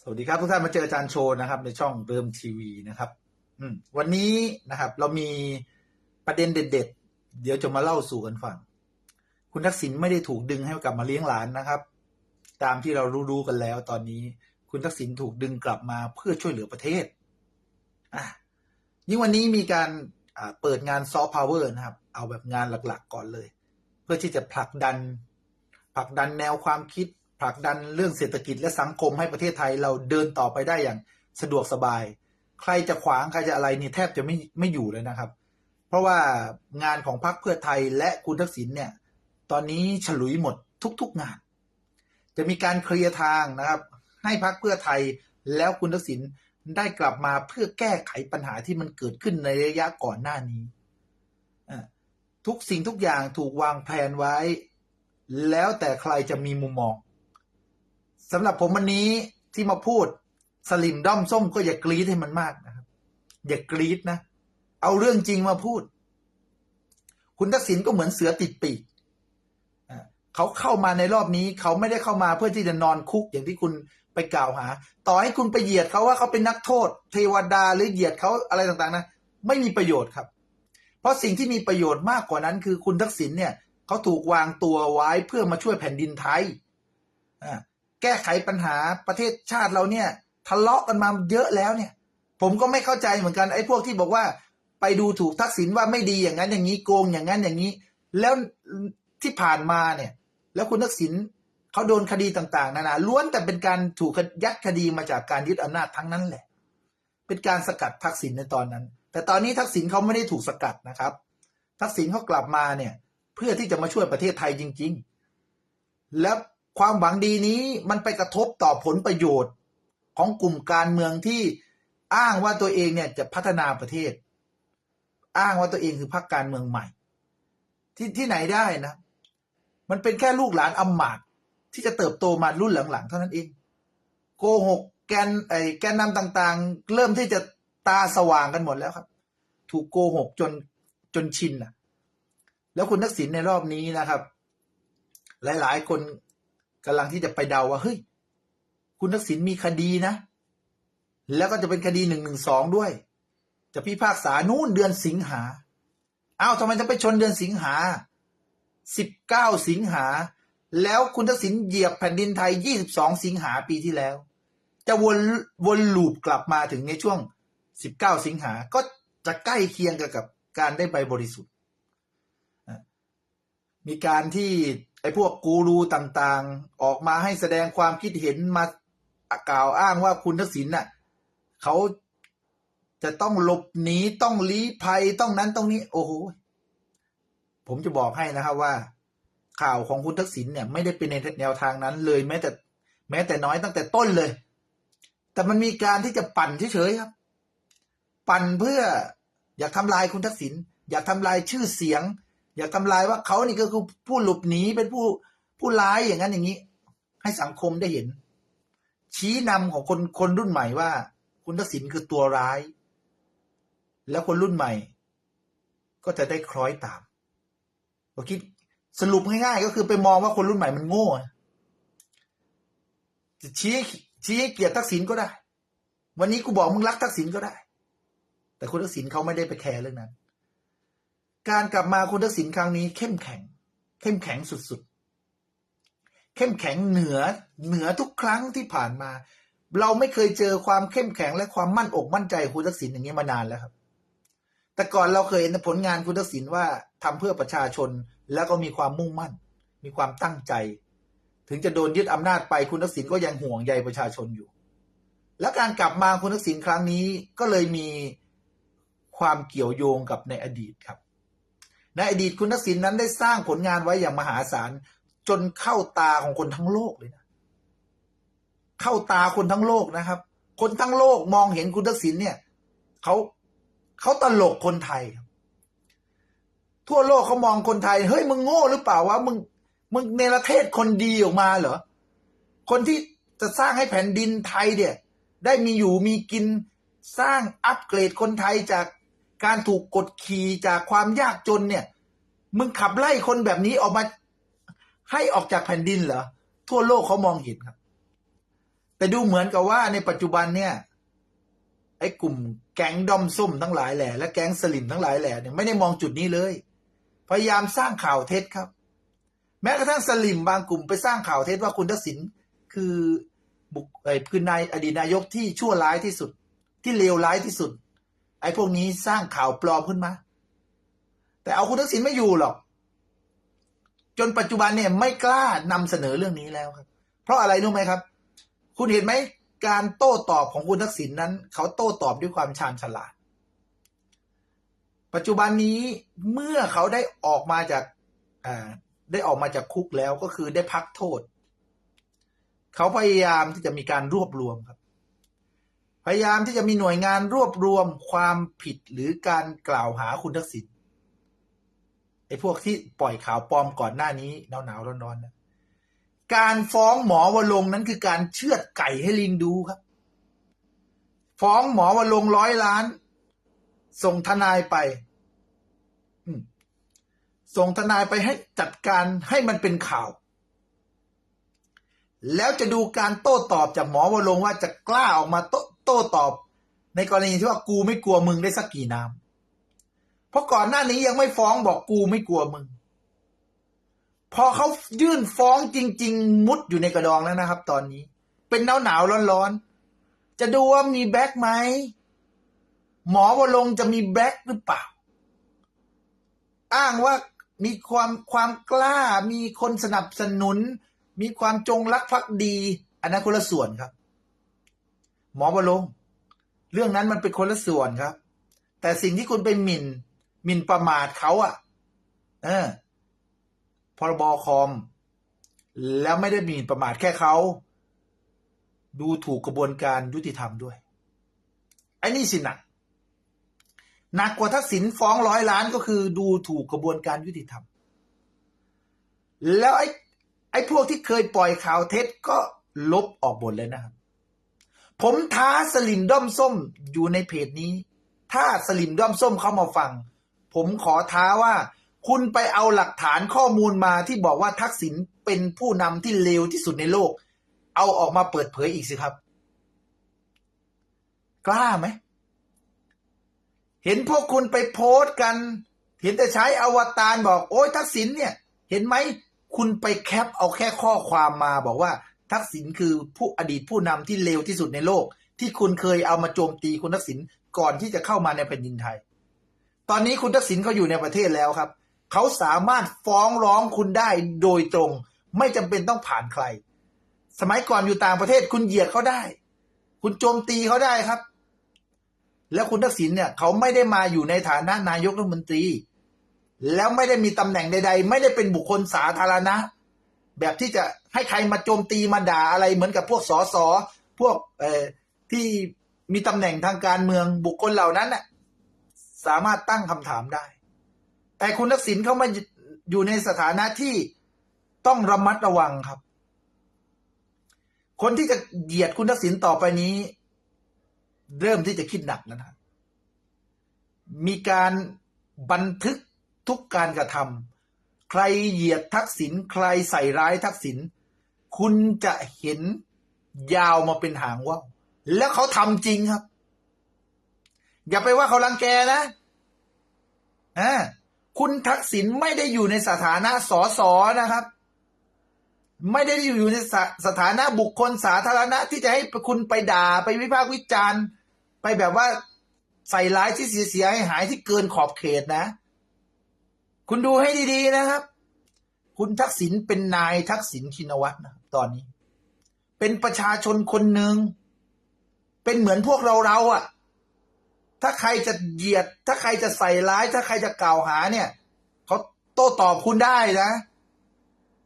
สวัสดีครับทุกท่านมาเจออาจารย์โชว์นะครับ ในช่องเริ่มทีวีนะครับ อืวันนี้นะครับ เรามีประเด็นเด็ด ๆ เดี๋ยวจะมาเล่าสู่กันฟัง คุณทักษิณไม่ได้ถูกดึงให้กลับมาเลี้ยงหลานนะครับ ตามที่เรารู้ๆกันแล้ว ตอนนี้คุณทักษิณถูกดึงกลับมาเพื่อช่วยเหลือประเทศอะยิ่งวันนี้มีการเปิดงานซอฟต์พาวเวอร์นะครับ เอาแบบงานหลักๆ ก่อนเลย เพื่อที่จะผลักดันผลักดันแนวความคิด ผลักดันเรื่องเศรษฐกิจและสังคมให้ประเทศไทยเราเดินต่อไปได้อย่างสะดวกสบาย ใครจะขวางใครจะอะไรนี่แทบจะไม่ไม่อยู่เลยนะครับ เพราะว่างานของพรรคเพื่อไทยและคุณทักษิณเนี่ย ตอนนี้ฉลุยหมดทุกๆงาน จะมีการเคลียร์ทางนะครับ ให้พรรคเพื่อไทยแล้วคุณทักษิณได้กลับมาเพื่อแก้ไขปัญหาที่มันเกิดขึ้นในระยะก่อนหน้านี้ทุกสิ่งทุกอย่างถูกวางแผนไว้ แล้วแต่ใครจะมีมุมมอง สำหรับผมวันนี้ที่มาพูดสลิมด้อมส้มก็อย่ากรี๊ดให้มันมากนะครับ อย่ากรี๊ดนะ เอาเรื่องจริงมาพูด คุณทักษิณก็เหมือนเสือติดปีกเขาเข้ามาในรอบนี้ เขาไม่ได้เข้ามาเพื่อที่จะนอนคุกอย่างที่คุณไปกล่าวหา ต่อให้คุณไปเหยียดเขาว่าเขาเป็นนักโทษ เทวดาหรือเหยียดเขาอะไรต่างๆนะไม่มีประโยชน์ครับ เพราะสิ่งที่มีประโยชน์มากกว่านั้น คือคุณทักษิณเนี่ยเขาถูกวางตัวไว้เพื่อมาช่วยแผ่นดินไทยอ่า แก้ไขปัญหาประเทศชาติเราเนี่ยทะเลาะกันมาเยอะแล้วเนี่ย ผมก็ไม่เข้าใจเหมือนกันไอ้พวกที่บอกว่า ไปดูถูกทักษิณว่าไม่ดีอย่างนั้นอย่างนี้โกงอย่างนั้นอย่างนี้ แล้วที่ผ่านมาเนี่ย แล้วคุณทักษิณเขาโดนคดีต่างๆนานาล้วนแต่เป็นการถูกยัดคดีมาจากการยึดอำนาจทั้งนั้นแหละ เป็นการสกัดทักษิณในตอนนั้น แต่ตอนนี้ทักษิณเขาไม่ได้ถูกสกัดนะครับ ทักษิณเขากลับมาเนี่ย เพื่อที่จะมาช่วยประเทศไทยจริง ๆ แล้ว ความหวังดีนี้มันไปกระทบต่อผลประโยชน์ของกลุ่มการเมืองที่อ้างว่าตัวเองเนี่ยจะพัฒนาประเทศ อ้างว่าตัวเองคือพรรคการเมืองใหม่ ที่ที่ไหนได้นะ มันเป็นแค่ลูกหลานอำมาตย์ที่จะเติบโตมารุ่นหลังๆ เท่านั้นเอง โกหกแกนไอแกนนำต่างๆ เริ่มที่จะตาสว่างกันหมดแล้วครับ ถูกโกหกจนจนชินอะแล้วคุณทักษิณในรอบนี้นะครับ หลายๆ คน กำลังที่จะไปเดาว่าเฮ้ยคุณทักษิณมีคดีนะ แล้วก็จะเป็นคดีหนึ่งหนึ่งสองด้วย จะพิพากษานู่นเดือนสิงหาอ้าวทำไมจะไปชนเดือนสิงหาสิบเก้าสิงหา แล้วคุณทักษิณเหยียบแผ่นดินไทยยี่สิบสองสิงหาปีที่แล้ว จะวนวนลูปกลับมาถึงในช่วงสิบเก้าสิงหา ก็จะใกล้เคียงกับกับการได้ใบบริสุทธิ์ มีการที่ อ้พวกกูรูต่างๆ ออกมาให้แสดงความคิดเห็นมากล่าวอ้างว่าคุณทักษิณน่ะเขาจะต้องหลบหนีต้องลี้ภัยต้องนั้นต้องนี้ โอ้โหผมจะบอกให้นะครับว่า ข่าวของคุณทักษิณเนี่ย ไม่ได้เป็นในแนวทางนั้นเลย แม้แต่ แม้แต่น้อยตั้งแต่ต้นเลย แต่มันมีการที่จะปั่นเฉยๆครับ ปั่นเพื่ออยากทำลายคุณทักษิณอยากทำลายชื่อเสียง อย่าทำลายว่าเขานี่ก็คือผู้หลบหนีเป็นผู้ผู้ร้ายอย่างนั้นอย่างนี้ ให้สังคมได้เห็น ชี้นำของคนคนรุ่นใหม่ว่า คุณทักษิณคือตัวร้าย แล้วคนรุ่นใหม่ ก็จะได้คล้อยตามผมคิดสรุปง่ายๆ ก็คือไปมองว่าคนรุ่นใหม่มันโง่จะชี้ชี้ให้เกียดทักษิณก็ได้ วันนี้กูบอกมึงรักทักษิณก็ได้ แต่คุณทักษิณเขาไม่ได้ไปแคร์เรื่องนั้น การกลับมาคุณทักษิณครั้งนี้เข้มแข็ง เข้มแข็งสุดๆ เข้มแข็งเหนือเหนือทุกครั้งที่ผ่านมา เราไม่เคยเจอความเข้มแข็งและความมั่นอกมั่นใจคุณทักษิณอย่างนี้มานานแล้วครับ แต่ก่อนเราเคยเห็นผลงานคุณทักษิณว่าทำเพื่อประชาชนแล้วก็มีความมุ่งมั่น มีความตั้งใจ ถึงจะโดนยึดอำนาจไปคุณทักษิณก็ยังห่วงใยประชาชนอยู่ และการกลับมาคุณทักษิณครั้งนี้ก็เลยมีความเกี่ยวโยงกับในอดีตครับ ในอดีตคุณทักษิณนั้นได้สร้างผลงานไว้อย่างมหาศาล จนเข้าตาของคนทั้งโลกเลยนะ เข้าตาคนทั้งโลกนะครับ คนทั้งโลกมองเห็นคุณทักษิณเนี่ยเขาเขาตลกคนไทย ทั่วโลกเขามองคนไทย เฮ้ยมึงโง่หรือเปล่าวะมึงมึงในประเทศคนดีออกมาเหรอคนที่จะสร้างให้แผ่นดินไทยเนี่ย ได้มีอยู่มีกินสร้างอัปเกรดคนไทยจาก การถูกกดขี่จากความยากจนเนี่ย มึงขับไล่คนแบบนี้ออกมา ให้ออกจากแผ่นดินเหรอ ทั่วโลกเขามองเห็นครับ แต่ดูเหมือนกับว่าในปัจจุบันเนี่ย ไอ้กลุ่มแก๊งดอมส้มทั้งหลายแหล่และแก๊งสลิมทั้งหลายแหล่เนี่ยไม่ได้มองจุดนี้เลย พยายามสร้างข่าวเท็จครับ แม้กระทั่งสลิมบางกลุ่มไปสร้างข่าวเท็จว่าคุณทักษิณคือบุคไอ้คือนายอดีตนายกที่ชั่วร้ายที่สุด ที่เลวร้ายที่สุด ไอ้พวกนี้สร้างข่าวปลอมขึ้นมา แต่เอาคุณทักษิณไม่อยู่หรอก จนปัจจุบันเนี่ยไม่กล้านำเสนอเรื่องนี้แล้วครับ เพราะอะไรรู้ไหมครับ คุณเห็นไหมการโต้ตอบของคุณทักษิณนั้น เขาโต้ตอบด้วยความชาญฉลาด ปัจจุบันนี้เมื่อเขาได้ออกมาจากได้ออกมาจากคุกแล้วก็คือได้พักโทษ เขาพยายามที่จะมีการรวบรวมครับ พยายามที่จะมีหน่วยงานรวบรวมความผิดหรือการกล่าวหาคุณทักษิณไอ้พวกที่ปล่อยข่าวปลอมก่อนหน้านี้หนาวหนาวๆร้อนๆนะการฟ้องหมอวรงนั้นคือการเชือดไก่ให้ลิงดูครับ ฟ้องหมอวรงร้อยล้าน ส่งทนายไปส่งทนายไปให้จัดการให้มันเป็นข่าว แล้วจะดูการโต้ตอบจากหมอวรงว่าจะกล้าออกมาโต โต้ตอบ ในกรณีที่ว่ากูไม่กลัวมึงได้สักกี่น้ำเพราะก่อนหน้านี้ยังไม่ฟ้องบอกกูไม่กลัวมึง พอเขายื่นฟ้องจริง ๆ มุดอยู่ในกระดองแล้วนะครับ ตอนนี้ เป็นหนาวหนาวร้อนๆจะดูว่ามีแบ็คไหมหมอวรงจะมีแบ็คหรือเปล่า อ้างว่ามีความความกล้ามีคนสนับสนุน มีความจงรักภักดี อันนั้นคนละส่วนครับ หมอวรงเรื่องนั้นมันเป็นคนละส่วนครับ แต่สิ่งที่คุณไปหมิ่นหมิ่นประมาทเขาอะเออพรบคอม แล้วไม่ได้หมิ่นประมาทแค่เขาดูถูกกระบวนการยุติธรรมด้วยไอ้นี่สิหนักหนักกว่าทักษิณฟ้องร้อยล้านก็คือดูถูกกระบวนการยุติธรรม แล้วไอ้ไอ้พวกที่เคยปล่อยข่าวเท็จก็ลบออกหมดเลยนะครับ ผมท้าสลิมด้อมส้มอยู่ในเพจนี้ ถ้าสลิมด้อมส้มเข้ามาฟัง ผมขอท้าว่า คุณไปเอาหลักฐานข้อมูลมาที่บอกว่าทักษิณเป็นผู้นำที่เลวที่สุดในโลก เอาออกมาเปิดเผยอีกสิครับ กล้าไหม เห็นพวกคุณไปโพสต์กัน เห็นแต่ใช้อวตารบอก โอ้ยทักษิณเนี่ย เห็นไหม คุณไปแคปเอาแค่ข้อความมาบอกว่า ทักษิณคือผู้อดีตผู้นำที่เลวที่สุดในโลก ที่คุณเคยเอามาโจมตีคุณทักษิณก่อนที่จะเข้ามาในแผ่นดินไทย ตอนนี้คุณทักษิณเขาอยู่ในประเทศแล้วครับ เขาสามารถฟ้องร้องคุณได้โดยตรง ไม่จำเป็นต้องผ่านใคร สมัยก่อนอยู่ต่างประเทศคุณเหยียดเขาได้ คุณโจมตีเขาได้ครับ แล้วคุณทักษิณเนี่ยเขาไม่ได้มาอยู่ในฐานะนายกรัฐมนตรี แล้วไม่ได้มีตำแหน่งใด ๆ ไม่ได้เป็นบุคคลสาธารณะ แบบที่จะให้ใครมาโจมตีมาด่าอะไรเหมือนกับพวกสสพวกเอ่อที่มีตำแหน่งทางการเมืองบุคคลเหล่านั้นน่ะสามารถตั้งคำถามได้ แต่คุณทักษิณเขามาอยู่ในสถานะที่ต้องระมัดระวังครับ คนที่จะเหยียดคุณทักษิณต่อไปนี้ เริ่มที่จะคิดหนักแล้วนะมีการบันทึกทุกการกระทำ ใครเหยียดทักษิณใครใส่ร้ายทักษิณคุณจะเห็นยาวมาเป็นหางว่าวแล้วเขาทำจริงครับ อย่าไปว่าเขารังแกนะอ่าคุณทักษิณไม่ได้อยู่ในสถานะสอสอนะครับ ไม่ได้อยู่ในสสถานะบุคคลสาธารณะที่จะให้คุณไปด่าไปวิพากษ์วิจารณ์ ไปแบบว่าใส่ร้ายที่เสียหายที่เกินขอบเขตนะ คุณดูให้ดีๆนะครับ คุณทักษิณเป็นนายทักษิณชินวัตรนะตอนนี้ เป็นประชาชนคนหนึ่งเป็นเหมือนพวกเราเราอะถ้าใครจะเหยียด ถ้าใครจะใส่ร้าย ถ้าใครจะกล่าวหาเนี่ยเขาโต้ตอบคุณได้นะ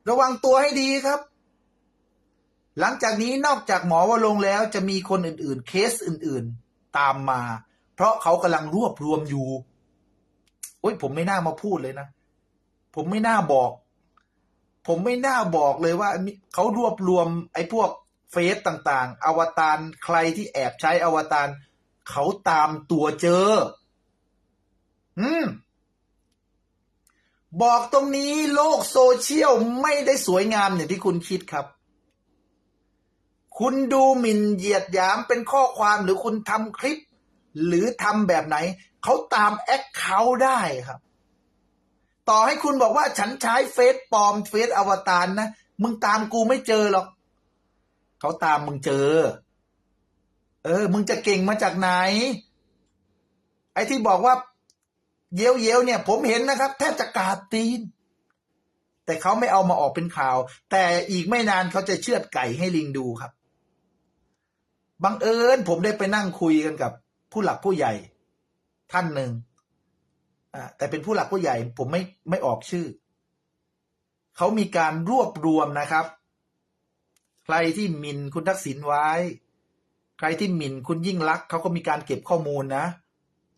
ระวังตัวให้ดีครับ หลังจากนี้นอกจากหมอวรงแล้วจะมีคนอื่นๆ เคสอื่นๆ ตามมา เพราะเขากำลังรวบรวมอยู่ โอ้ยผมไม่น่ามาพูดเลยนะ ผมไม่น่าบอก ผมไม่น่าบอกเลยว่าเขารวบรวม ไอ้พวกเฟซต่าง ๆ อวตารใครที่แอบใช้อวตารเขาตามตัวเจอ อืม บอกตรงนี้โลกโซเชียลไม่ได้สวยงามอย่างที่คุณคิดครับคคุณดูหมิ่นเหยียดหยามเป็นข้อความหรือคุณทำคลิป หรือทำแบบไหน เขาตามแอคเคาท์ได้ครับ ต่อให้คุณบอกว่าฉันใช้เฟซปลอมเฟซอวตารนะ มึงตามกูไม่เจอหรอก เขาตามมึงเจอ เออ มึงจะเก่งมาจากไหน ไอ้ที่บอกว่า เย้ยวเย้ยวเนี่ย ผมเห็นนะครับ แทบจะกาบตีน แต่เขาไม่เอามาออกเป็นข่าว แต่อีกไม่นานเขาจะเชือดไก่ให้ลิงดูครับบังเอิญผมได้ไปนั่งคุยกันกับผู้หลักผู้ใหญ่ ท่านหนึ่งอ่าแต่เป็นผู้หลักผู้ใหญ่ ผมไม่ไม่ออกชื่อ เขามีการรวบรวมนะครับ ใครที่หมิ่นคุณทักษิณไว้ ใครที่หมิ่นคุณยิ่งรักเขาก็มีการเก็บข้อมูลนะ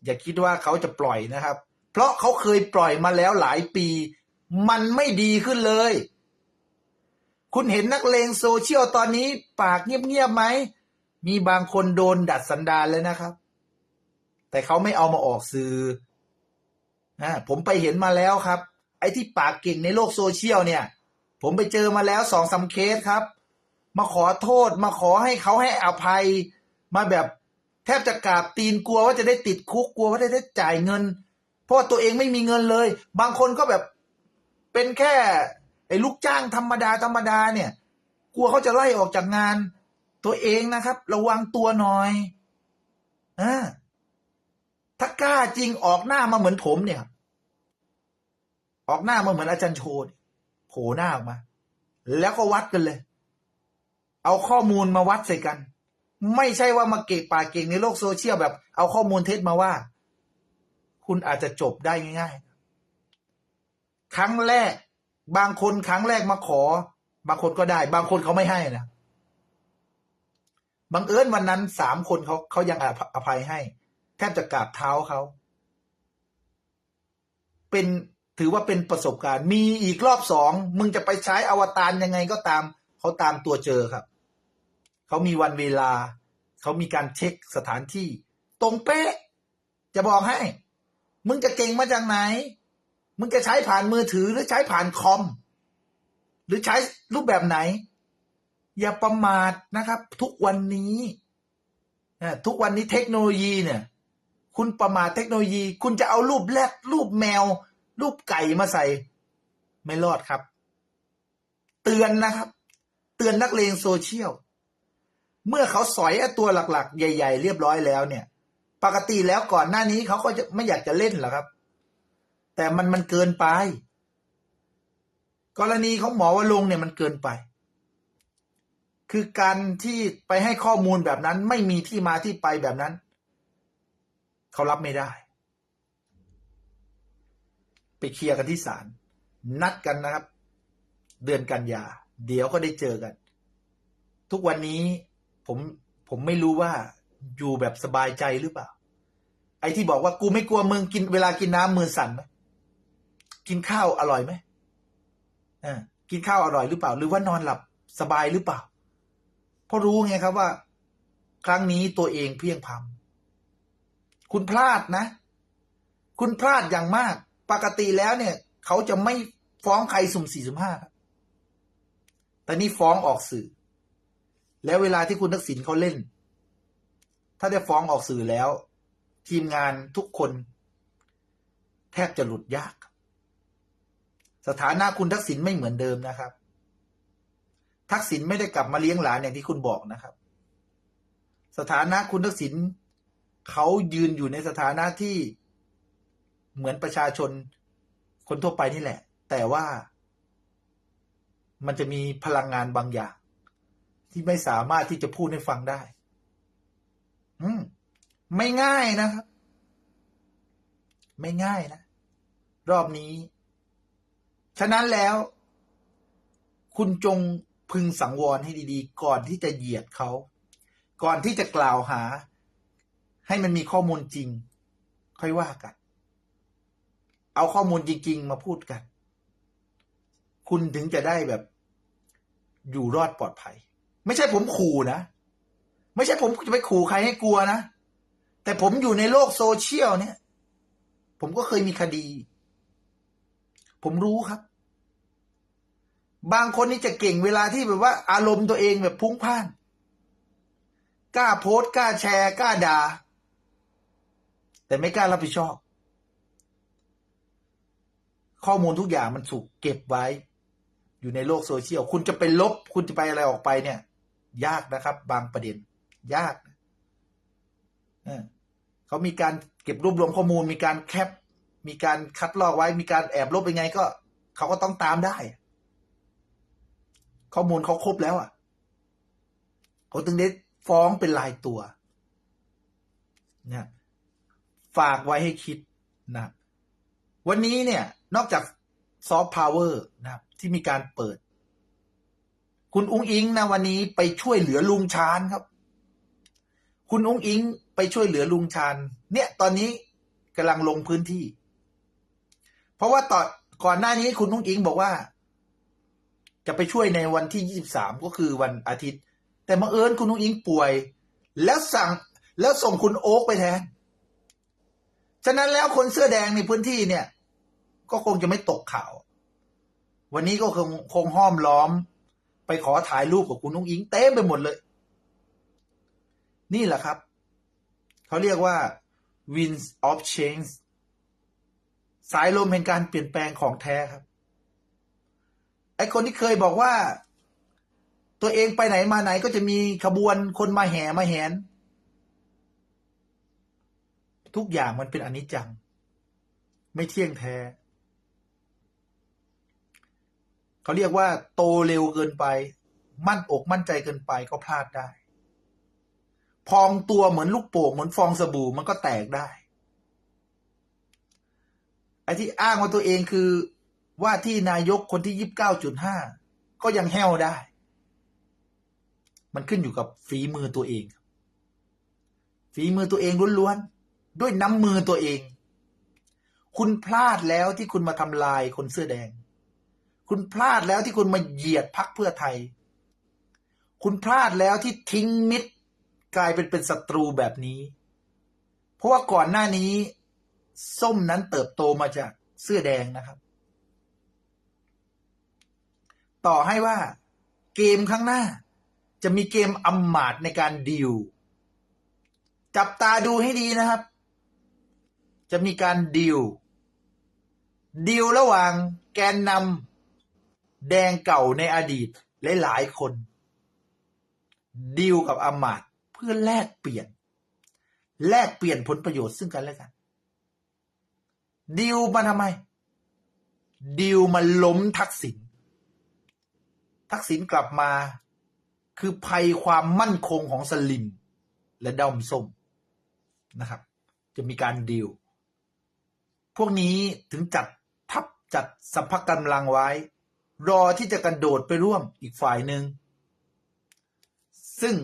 อย่าคิดว่าเขาจะปล่อยนะครับ เพราะเขาเคยปล่อยมาแล้วหลายปี มันไม่ดีขึ้นเลย คุณเห็นนักเลงโซเชียลตอนนี้ ปากเงียบๆไหมมีบางคนโดนดัดสันดานเลยนะครับ แต่เขาไม่เอามาออกสื่ออ่าผมไปเห็นมาแล้วครับ ไอ้ที่ปากเก่งในโลกโซเชียลเนี่ย ผมไปเจอมาแล้วสองสาเคสครับ มาขอโทษมาขอให้เขาให้อภัย มาแบบแทบจะกราบตีนกลัวว่าจะได้ติดคุกกลัวว่าจะได้จ่ายเงิน เพราะตัวเองไม่มีเงินเลย บางคนก็แบบเป็นแค่ไอ้ลูกจ้างธรรมดาธรรมดาเนี่ย กลัวเขาจะไล่ออกจากงาน ตัวเองนะครับ ระวังตัวหน่อยอ่า ถ้ากล้าจริงออกหน้ามาเหมือนผมเนี่ย ออกหน้ามาเหมือนอาจารย์โชดโผล่หน้าออกมา แล้วก็วัดกันเลย เอาข้อมูลมาวัดใส่กัน ไม่ใช่ว่ามาเก็บปากเก่งในโลกโซเชียลแบบ เอาข้อมูลเท็จมาว่า คุณอาจจะจบได้ง่ายๆ ครั้งแรก บางคนครั้งแรกมาขอ บางคนก็ได้ บางคนเขาไม่ให้นะบังเอิญวันนั้นสามคนเขาเขายังอภัยให้ แทบจะกราบเท้าเขา เป็นถือว่าเป็นประสบการณ์ มีอีกรอบสองมึงจะไปใช้อวตารยังไงก็ตาม เขาตามตัวเจอครับ เขามีวันเวลา เขามีการเช็คสถานที่ ตรงเป๊ะ จะบอกให้ มึงจะเก่งมาจากไหน มึงจะใช้ผ่านมือถือหรือใช้ผ่านคอม หรือใช้รูปแบบไหน อย่าประมาทนะครับ ทุกวันนี้ทุกวันนี้เทคโนโลยีเนี่ย คุณประมาทเทคโนโลยี คุณจะเอารูปแรดรูปแมว รูปไก่มาใส่ ไม่รอดครับ เตือนนะครับ เตือนนักเลงโซเชียล เมื่อเขาสอยอตัวหลัก ๆ ใหญ่ ๆ เรียบร้อยแล้วเนี่ย ปกติแล้วก่อนหน้านี้เขาก็จะไม่อยากจะเล่นหรอกครับ แต่มันมันเกินไป กรณีของหมอวรงเนี่ยมันเกินไปคือการที่ไปให้ข้อมูลแบบนั้นไม่มีที่มาที่ไปแบบนั้น เขารับไม่ได้ ไปเคลียร์กันที่ศาลนัดกันนะครับ เดือนกันยา เดี๋ยวก็ได้เจอกัน ทุกวันนี้ผมผมไม่รู้ว่าอยู่แบบสบายใจหรือเปล่า ไอ้ที่บอกว่ากูไม่กลัวมึงกินเวลากินน้ำมือสั่นไหมกินข้าวอร่อยไหมอ่ากินข้าวอร่อยหรือเปล่า หรือว่านอนหลับสบายหรือเปล่า เพราะรู้ไงครับว่า ครั้งนี้ตัวเองเพียงพำ คุณพลาดนะ คุณพลาดอย่างมาก ปกติแล้วเนี่ย เขาจะไม่ฟ้องใครสุ่มสี่สุ่มห้าครับแต่นี่ฟ้องออกสื่อ แล้วเวลาที่คุณทักษิณเขาเล่น ถ้าได้ฟ้องออกสื่อแล้ว ทีมงานทุกคน แทบจะหลุดยาก สถานะคุณทักษิณไม่เหมือนเดิมนะครับ ทักษิณไม่ได้กลับมาเลี้ยงหลานอย่างที่คุณบอกนะครับ สถานะคุณทักษิณ เขายืนอยู่ในสถานะที่เหมือนประชาชนคนทั่วไปนี่แหละ แต่ว่ามันจะมีพลังงานบางอย่าง ที่ไม่สามารถที่จะพูดให้ฟังได้ อืม ไม่ง่ายนะครับ ไม่ง่ายนะ รอบนี้ ฉะนั้นแล้ว คุณจงพึงสังวรให้ดี ๆ ก่อนที่จะเหยียดเขา ก่อนที่จะกล่าวหา ให้มันมีข้อมูลจริง ค่อยว่ากัน เอาข้อมูลจริง ๆ มาพูดกัน คุณถึงจะได้แบบ อยู่รอดปลอดภัย ไม่ใช่ผมขู่นะ ไม่ใช่ผมจะไปขู่ใครให้กลัวนะ แต่ผมอยู่ในโลกโซเชียลเนี่ย ผมก็เคยมีคดี ผมรู้ครับ บางคนนี่จะเก่งเวลาที่แบบว่า อารมณ์ตัวเองแบบพุ่งพ่านกล้าโพสต์กล้าแชร์กล้าด่า แต่ไม่กล้ารับผิดชอบ ข้อมูลทุกอย่างมันถูกเก็บไว้ อยู่ในโลกโซเชียล คุณจะไปลบ คุณจะไปอะไรออกไปเนี่ย ยากนะครับ บางประเด็น ยากเขามีการเก็บรวบรวมข้อมูล มีการแคป มีการคัดลอกไว้ มีการแอบลบยังไงก็ เขาก็ต้องตามได้ ข้อมูลเขาครบแล้วอะเขาถึงได้ฟ้องเป็นลายตัว เนะ ฝากไว้ให้คิดนะวันนี้เนี่ย นอกจากซอฟต์พาวเวอร์นะครับ ที่มีการเปิด คุณอุ้งอิงนะวันนี้ไปช่วยเหลือลุงชานครับ คุณอุ้งอิงไปช่วยเหลือลุงชานเนี่ย ตอนนี้กำลังลงพื้นที่ เพราะว่าต่อก่อนหน้านี้คุณอุ้งอิงบอกว่า จะไปช่วยในวันที่23ก็คือวันอาทิตย์ แต่มาเอิญคุณนุ้งอิงป่วย แล้วสั่งแล้วส่งคุณโอ๊กไปแทน ฉะนั้นแล้วคนเสื้อแดงในพื้นที่เนี่ย ก็คงจะไม่ตกข่าว วันนี้ก็คงคงห้อมล้อม ไปขอถ่ายรูปกับคุณนุ้งอิงเต็มไปหมดเลย นี่แหละครับ เขาเรียกว่า winds of change สายลมแห่งการเปลี่ยนแปลงของแท้ครับ ไอคนที่เคยบอกว่า ตัวเองไปไหนมาไหนก็จะมีขบวนคนมาแห่มาแหน ทุกอย่างมันเป็นอนิจจัง ไม่เที่ยงแท้ เขาเรียกว่า โตเร็วเกินไป มั่นอกมั่นใจเกินไปก็พลาดได้ พองตัวเหมือนลูกโป่งเหมือนฟองสบู่มันก็แตกได้ ไอ้ที่อ้างว่าตัวเองคือว่าที่นายกคนที่ยี่บเก้าจุดห้าก็ยังแห้วได้ มันขึ้นอยู่กับฝีมือตัวเอง ฝีมือตัวเองล้วนๆ ด้วยน้ำมือตัวเอง คุณพลาดแล้วที่คุณมาทำลายคนเสื้อแดง คุณพลาดแล้วที่คุณมาเหยียดพักเพื่อไทย คุณพลาดแล้วที่ทิ้งมิตรกลายเป็นเป็นศัตรูแบบนี้ เพราะว่าก่อนหน้านี้ ส้มนั้นเติบโตมาจากเสื้อแดงนะครับ ต่อให้ว่า เกมข้างหน้า จะมีเกมอำมาตในการดีลจับตาดูให้ดีนะครับ จะมีการดีลดีลระหว่างแกนนำแดงเก่าในอดีตหลายๆคนดีลกับอำมาตเพื่อแลกเปลี่ยน แลกเปลี่ยนผลประโยชน์ซึ่งกันและกันดีลมาทำไมดีลมาล้มทักษิณทักษิณกลับมาคือภัยความมั่นคงของสลิมและด้อมส้มนะครับ จะมีการดีล พวกนี้ถึงจัดทัพจัดสัมภกำลังไว้ รอที่จะกระโดดไปร่วมอีกฝ่ายหนึ่ง ซึ่ง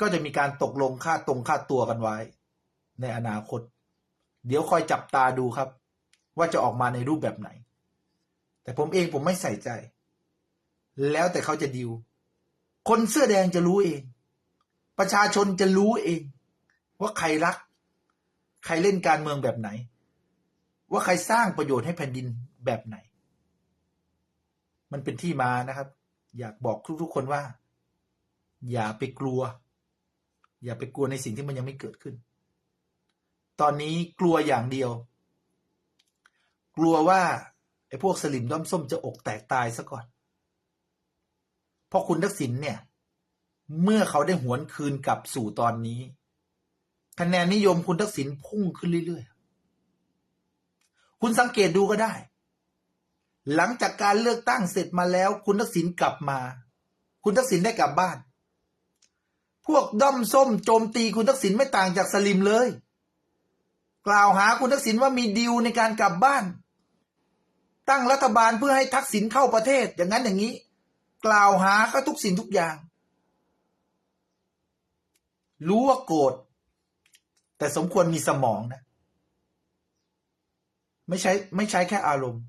ก็จะมีการตกลงค่าตรงค่าตัวกันไว้ ในอนาคต เดี๋ยวคอยจับตาดูครับ ว่าจะออกมาในรูปแบบไหน แต่ผมเองผมไม่ใส่ใจ แล้วแต่เขาจะดิว คนเสื้อแดงจะรู้เอง ประชาชนจะรู้เอง ว่าใครรัก ใครเล่นการเมืองแบบไหน ว่าใครสร้างประโยชน์ให้แผ่นดินแบบไหน มันเป็นที่มานะครับ อยากบอกทุกๆคนว่า อย่าไปกลัว อย่าไปกลัวในสิ่งที่มันยังไม่เกิดขึ้น ตอนนี้กลัวอย่างเดียว กลัวว่าไอ้พวกสลิมด้อมส้มจะอกแตกตายซะก่อน เพราะคุณทักษิณเนี่ย เมื่อเขาได้หวนคืนกลับสู่ตอนนี้ คะแนนนิยมคุณทักษิณพุ่งขึ้นเรื่อยๆ คุณสังเกตดูก็ได้ หลังจากการเลือกตั้งเสร็จมาแล้ว คุณทักษิณกลับมา คุณทักษิณได้กลับบ้าน พวกด้อมส้มโจมตีคุณทักษิณไม่ต่างจากสลิมเลย กล่าวหาคุณทักษิณว่ามีดีลในการกลับบ้าน ตั้งรัฐบาลเพื่อให้ทักษิณเข้าประเทศอย่างนั้นอย่างนี้ กล่าวหาก็ทุกสิ่งทุกอย่าง รู้ว่าโกรธแต่สมควรมีสมองนะ ไม่ใช่ไม่ใช้แค่อารมณ์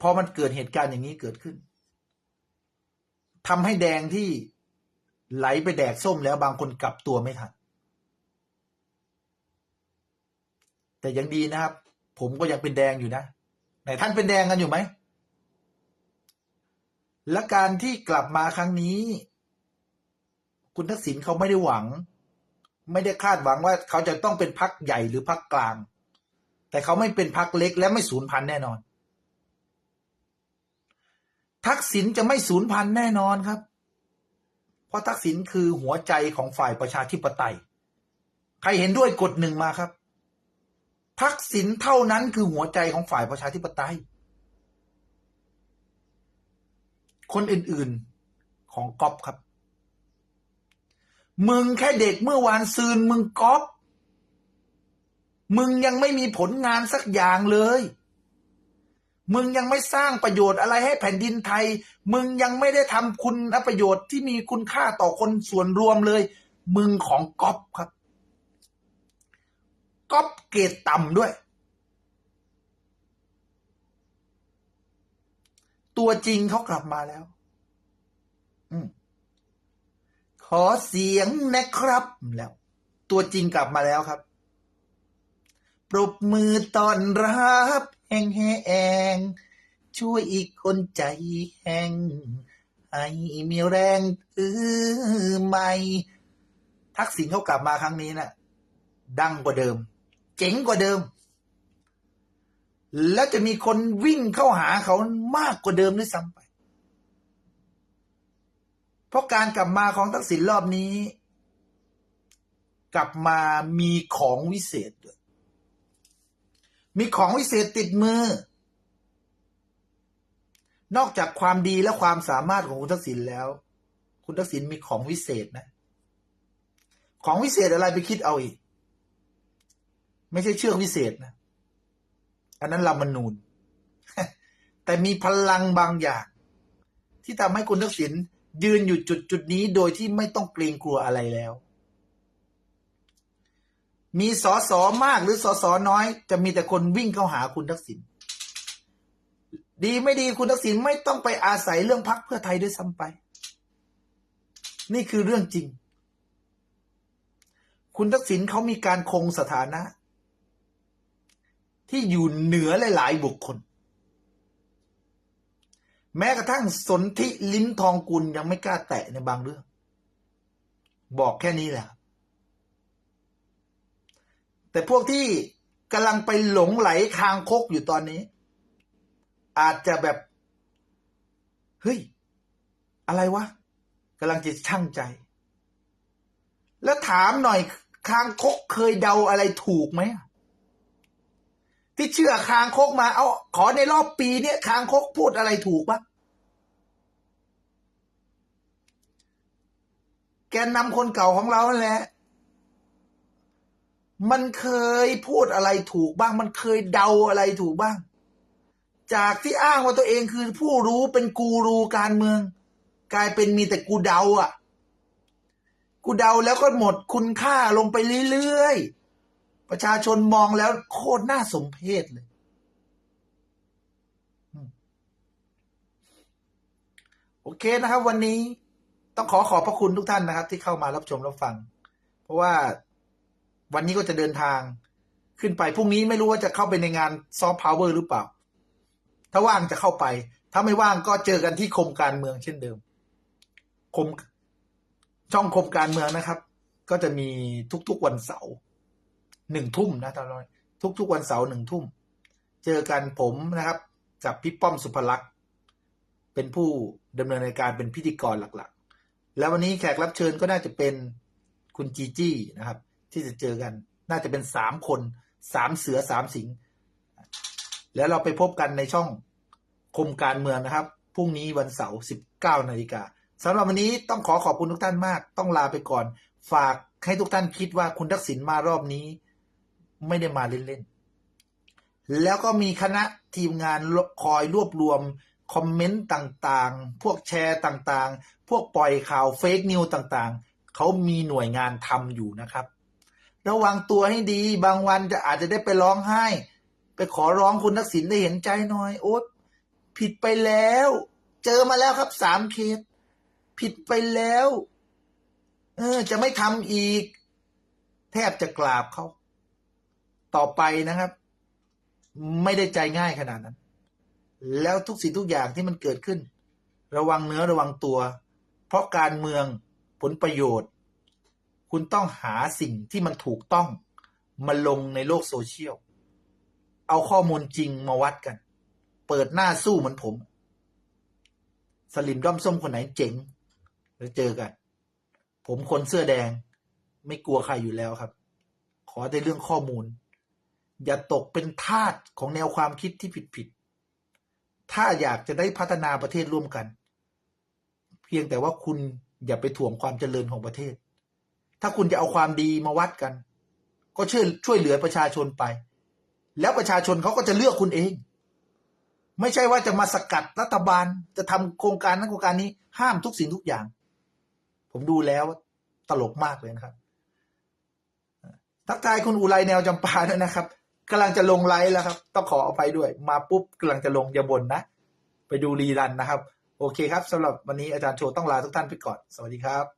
พอมันเกิดเหตุการณ์อย่างนี้เกิดขึ้นทำให้แดงที่ไหลไปแดกส้มแล้วบางคนกลับตัวไม่ทัน แต่ยังดีนะครับ ผมก็ยังเป็นแดงอยู่นะไหนท่านเป็นแดงกันอยู่ไหม และการที่กลับมาครั้งนี้ คุณทักษิณเขาไม่ได้หวัง ไม่ได้คาดหวังว่าเขาจะต้องเป็นพักใหญ่หรือพักกลาง แต่เขาไม่เป็นพักเล็กและไม่สูญพันธุ์แน่นอน ทักษิณจะไม่สูญพันธุ์แน่นอนครับ เพราะทักษิณคือหัวใจของฝ่ายประชาธิปไตย ใครเห็นด้วยกดหนึ่งมาครับ ทักษิณเท่านั้นคือหัวใจของฝ่ายประชาธิปไตย คนอื่นๆของก๊อปครับ มึงแค่เด็กเมื่อวานซืนมึงก๊อป มึงยังไม่มีผลงานสักอย่างเลย มึงยังไม่สร้างประโยชน์อะไรให้แผ่นดินไทย มึงยังไม่ได้ทำคุณประโยชน์ที่มีคุณค่าต่อคนส่วนรวมเลย มึงของก๊อปครับก๊อปเกรดต่ำด้วย ตัวจริงเขากลับมาแล้วอขอเสียงนะครับแล้ว ตัวจริงกลับมาแล้วครับ ปรบมือต้อนรับแห่งแหงช่วยอีกคนใจแห้งให้มีแรงถือใหม่ ทักษิณเขากลับมาครั้งนี้นะ่ะ ดังกว่าเดิม เจ๋งกว่าเดิม แล้วจะมีคนวิ่งเข้าหาเขามากกว่าเดิมด้วยซ้ำไป เพราะการกลับมาของทักษิณรอบนี้ กลับมามีของวิเศษด้วย มีของวิเศษติดมือ นอกจากความดีและความสามารถของคุณทักษิณแล้ว คุณทักษิณมีของวิเศษนะ ของวิเศษอะไรไปคิดเอาอีก ไม่ใช่เชือกวิเศษนะ อันนั้นลามนูน แต่มีพลังบางอย่าง ที่ทำให้คุณทักษิณยืนอยู่จุดจุดนี้โดยที่ไม่ต้องเกรงกลัวอะไรแล้ว มีสอสอมากหรือสอสอน้อย จะมีแต่คนวิ่งเข้าหาคุณทักษิณดีไม่ดีคุณทักษิณไม่ต้องไปอาศัยเรื่องพักเพื่อไทยด้วยซ้ำไป นี่คือเรื่องจริง คุณทักษิณเขามีการคงสถานะ ที่อยู่เหนือหลาย ๆ บุคคล แม้กระทั่งสนธิลิ้มทองกุลยังไม่กล้าแตะในบางเรื่อง บอกแค่นี้แหละ แต่พวกที่กำลังไปหลงไหลคางคกอยู่ตอนนี้ อาจจะแบบ เฮ้ย อะไรวะกำลังจะช่างใจ แล้วถามหน่อยคางคกเคยเดาอะไรถูกไหมที่เชื่อคางคกมา เอาขอในรอบปีเนี้ยคางคกพูดอะไรถูกปะแกนนำคนเก่าของเราแหละ มันเคยพูดอะไรถูกบ้าง มันเคยเดาอะไรถูกบ้าง จากที่อ้างว่าตัวเองคือผู้รู้เป็นกูรูการเมือง กลายเป็นมีแต่กูเดาอะ กูเดาแล้วก็หมดคุณค่าลงไปเรื่อยๆ ประชาชนมองแล้วโคตรน่าสมเพชเลย โอเคนะครับ วันนี้ต้องขอขอบพระคุณทุกท่านนะครับ ที่เข้ามารับชมรับฟัง เพราะว่า วันนี้ก็จะเดินทางขึ้นไปพรุ่งนี้ไม่รู้ว่าจะเข้าไปในงานซอฟต์พาวเวอร์หรือเปล่า ถ้าว่างจะเข้าไป ถ้าไม่ว่างก็เจอกันที่คมการเมืองเช่นเดิมคมช่องคมการเมืองนะครับ ก็จะมีทุกๆวันเสาร์หนึ่งทุ่มนะตอนนี้ทุกๆวันเสาร์หนึ่งทุ่ม เจอกันผมนะครับ กับพี่ป้อมสุภลักษณ์เป็นผู้ดำเนินรายการเป็นพิธีกรหลักๆ แล้ววันนี้แขกรับเชิญก็น่าจะเป็นคุณจีจี้นะครับ ที่จะเจอกัน น่าจะเป็นสามคนสามเสือสามสิง แล้วเราไปพบกันในช่องคมการเมืองนะครับ พรุ่งนี้วันเสาร์19นาฬิกาสำหรับวันนี้ต้องขอขอบคุณทุกท่านมาก ต้องลาไปก่อน ฝากให้ทุกท่านคิดว่าคุณทักษิณมารอบนี้ ไม่ได้มาเล่นๆ แล้วก็มีคณะทีมงานคอยรวบรวมคอมเมนต์ต่างๆ พวกแชร์ต่างๆ พวกปล่อยข่าวเฟกนิวต่างๆ เขามีหน่วยงานทำอยู่นะครับ ระวังตัวให้ดี บางวันจะอาจจะได้ไปร้องไห้ ไปขอร้องคุณทักษิณได้เห็นใจหน่อย โอ๊ตผิดไปแล้ว เจอมาแล้วครับสามเคสผิดไปแล้ว เออ จะไม่ทำอีก แทบจะกราบเขา ต่อไปนะครับ ไม่ได้ใจง่ายขนาดนั้น แล้วทุกสิ่งทุกอย่างที่มันเกิดขึ้น ระวังเนื้อระวังตัว เพราะการเมืองผลประโยชน์ คุณต้องหาสิ่งที่มันถูกต้องมาลงในโลกโซเชียล เอาข้อมูลจริงมาวัดกัน เปิดหน้าสู้เหมือนผม สลิมด้อมส้มคนไหนเจ๋งแล้วเจอกัน ผมคนเสื้อแดง ไม่กลัวใครอยู่แล้วครับ ขอแต่เรื่องข้อมูล อย่าตกเป็นทาสของแนวความคิดที่ผิดๆ ถ้าอยากจะได้พัฒนาประเทศร่วมกัน เพียงแต่ว่าคุณอย่าไปถ่วงความเจริญของประเทศ ถ้าคุณจะเอาความดีมาวัดกัน ก็ช่วยช่วยเหลือประชาชนไป แล้วประชาชนเขาก็จะเลือกคุณเอง ไม่ใช่ว่าจะมาสกัดรัฐบาลจะทำโครงการนั้นโครงการนี้ห้ามทุกสิ่งทุกอย่าง ผมดูแล้วตลกมากเลยนะครับ ทักทายคุณอุไรแนวจำปาด้วยนะครับกำลังจะลงไลฟ์แล้วครับ ต้องขออภัยด้วย มาปุ๊บกำลังจะลงอย่าบ่นนะ ไปดูรีรันนะครับ โอเคครับสำหรับวันนี้อาจารย์โชว์ต้องลาทุกท่านไปก่อน สวัสดีครับ